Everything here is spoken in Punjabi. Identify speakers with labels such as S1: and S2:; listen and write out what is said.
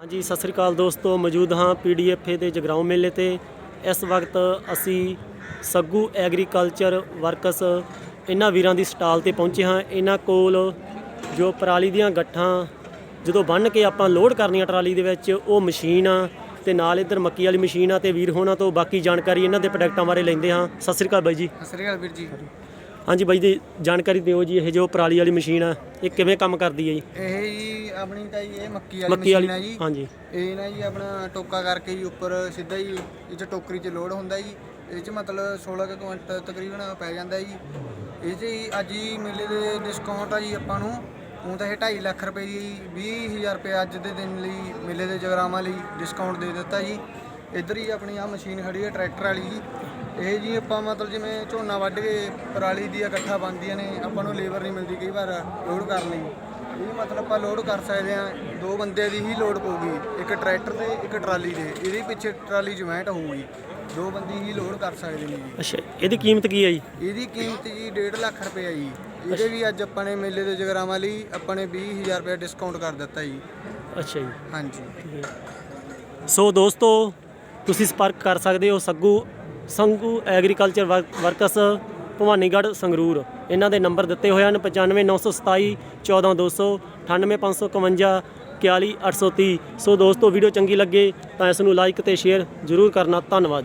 S1: ਹਾਂਜੀ, ਸਤਿ ਸ੍ਰੀ ਅਕਾਲ ਦੋਸਤੋ। ਮੌਜੂਦ ਹਾਂ ਪੀਡੀਐਫ ਦੇ ਜਗਰਾਉਂ ਮੇਲੇ ਤੇ। ਇਸ ਵਕਤ ਅਸੀਂ ਸੱਗੂ ਐਗਰੀਕਲਚਰ ਵਰਕਸ ਇਹਨਾਂ ਵੀਰਾਂ ਦੀ ਸਟਾਲ ਤੇ ਪਹੁੰਚੇ ਹਾਂ। ਇਹਨਾਂ ਕੋਲ ਜੋ ਪਰਾਲੀ ਦੀਆਂ ਗੱਠਾਂ ਜਦੋਂ ਬੰਨ ਕੇ ਆਪਾਂ ਲੋਡ ਕਰਨੀਆਂ ਟਰਾਲੀ ਦੇ ਵਿੱਚ, ਉਹ ਮਸ਼ੀਨ ਆ ਤੇ ਨਾਲ ਇੱਧਰ ਮੱਕੀ ਵਾਲੀ ਮਸ਼ੀਨ ਆ ਤੇ ਵੀਰ ਹੋਣਾ ਤੋਂ ਬਾਕੀ ਜਾਣਕਾਰੀ ਇਹਨਾਂ ਦੇ ਪ੍ਰੋਡਕਟਾਂ ਬਾਰੇ ਲੈਂਦੇ ਹਾਂ। ਸਤਿ ਸ੍ਰੀ ਅਕਾਲ ਬਾਈ ਜੀ।
S2: ਸਤਿ ਸ੍ਰੀ ਅਕਾਲ ਵੀਰ ਜੀ।
S1: ਹਾਂਜੀ ਬਾਈ ਜੀ ਜਾਣਕਾਰੀ ਦਿਓ ਜੀ ਇਹ ਜੋ ਪਰਾਲੀ ਵਾਲੀ ਮਸ਼ੀਨ ਆ ਇਹ ਕਿਵੇਂ ਕੰਮ ਕਰਦੀ ਹੈ ਜੀ?
S2: ਇਹ ਜੀ ਆਪਣੀ ਤਾਂ ਜੀ ਇਹ ਮੱਕੀ ਵਾਲੀ
S1: ਮੱਕੀ ਵਾਲੀ
S2: ਮਸ਼ੀਨ ਹੈ ਜੀ।
S1: ਹਾਂਜੀ।
S2: ਇਹ ਨਾ ਜੀ ਆਪਣਾ ਟੋਕਾ ਕਰਕੇ ਜੀ ਉੱਪਰ ਸਿੱਧਾ ਹੀ ਇਹ ਚ ਟੋਕਰੀ 'ਚ ਲੋਡ ਹੁੰਦਾ ਜੀ। ਇਹ 'ਚ ਮਤਲਬ 16 ਕੁ ਕੁਇੰਟਲ ਤਕਰੀਬਨ ਪੈ ਜਾਂਦਾ ਜੀ। ਇਹ 'ਚ ਜੀ ਅੱਜ ਹੀ ਮੇਲੇ ਦੇ ਡਿਸਕਾਊਂਟ ਆ ਜੀ ਆਪਾਂ ਨੂੰ। ਹੁਣ ਤਾਂ ਇਹ 2.5 ਲੱਖ ਰੁਪਏ ਦੀ 20000 ਰੁਪਏ ਅੱਜ ਦੇ ਦਿਨ ਲਈ ਮੇਲੇ ਦੇ ਜਗਰਾਵਾਂ ਲਈ ਡਿਸਕਾਊਂਟ ਦੇ ਦਿੱਤਾ ਜੀ। ਇੱਧਰ ਹੀ ਆਪਣੀ ਆ ਮਸ਼ੀਨ ਖੜੀ ਹੈ ਟਰੈਕਟਰ ਵਾਲੀ ਜੀ। ਇਹ ਜੀ ਆਪਾਂ ਮਤਲਬ ਜਿਵੇਂ ਝੋਨਾ ਵੱਢ ਕੇ ਪਰਾਲੀ ਦੀਆਂ ਇਕੱਠਾ ਬਣਦੀਆਂ ਨੇ ਆਪਾਂ ਨੂੰ ਲੇਬਰ ਨਹੀਂ ਮਿਲਦੀ ਕਈ ਵਾਰ ਲੋਡ ਕਰਨ। ਲਈ ਇਹ ਮਤਲਬ ਆਪਾਂ ਲੋਡ ਕਰ ਸਕਦੇ ਆ ਦੋ ਬੰਦੇ ਦੀ ਹੀ ਲੋਡ ਪਊਗੀ ਇੱਕ ਟਰੈਕਟਰ ਤੇ ਇੱਕ ਟਰਾਲੀ ਦੇ ਇਹਦੇ ਪਿੱਛੇ ਟਰਾਲੀ ਜੁਆਇੰਟ ਹੋਊਗੀ ਦੋ ਬੰਦੇ ਹੀ ਲੋਡ ਕਰ ਸਕਦੇ ਨੇ ਜੀ।
S1: ਅੱਛਾ ਇਹਦੀ ਕੀਮਤ ਕੀ ਹੈ ਜੀ?
S2: ਇਹਦੀ ਕੀਮਤ ਜੀ 1.5 ਲੱਖ ਰੁਪਏ ਆ ਜੀ। ਇਹਦੇ ਵੀ ਅੱਜ ਆਪਾਂ ਨੇ ਮੇਲੇ ਦੇ ਜਗਰਾਵਾਂ ਲਈ ਆਪਾਂ ਨੇ 20000 ਰੁਪਏ ਡਿਸਕਾਊਂਟ ਕਰ ਦਿੱਤਾ ਜੀ।
S1: ਅੱਛਾ ਜੀ।
S2: ਹਾਂਜੀ।
S1: ਸੋ ਦੋਸਤੋ ਤੁਸੀਂ ਸੰਪਰਕ ਕਰ ਸਕਦੇ ਹੋ Saggu Sangu agriculture work- works, Bhawanigarh, Sangrur. ਇਹਨਾਂ ਦੇ ਨੰਬਰ ਦਿੱਤੇ ਹੋਏ ਹਨ 95927 14200 98551 41830 ਸੋ ਦੋਸਤੋ, ਵੀਡੀਓ ਚੰਗੀ ਲੱਗੇ ਤਾਂ ਇਸ ਨੂੰ ਲਾਈਕ ਤੇ ਸ਼ੇਅਰ ਜ਼ਰੂਰ ਕਰਨਾ। ਧੰਨਵਾਦ ਜੀ।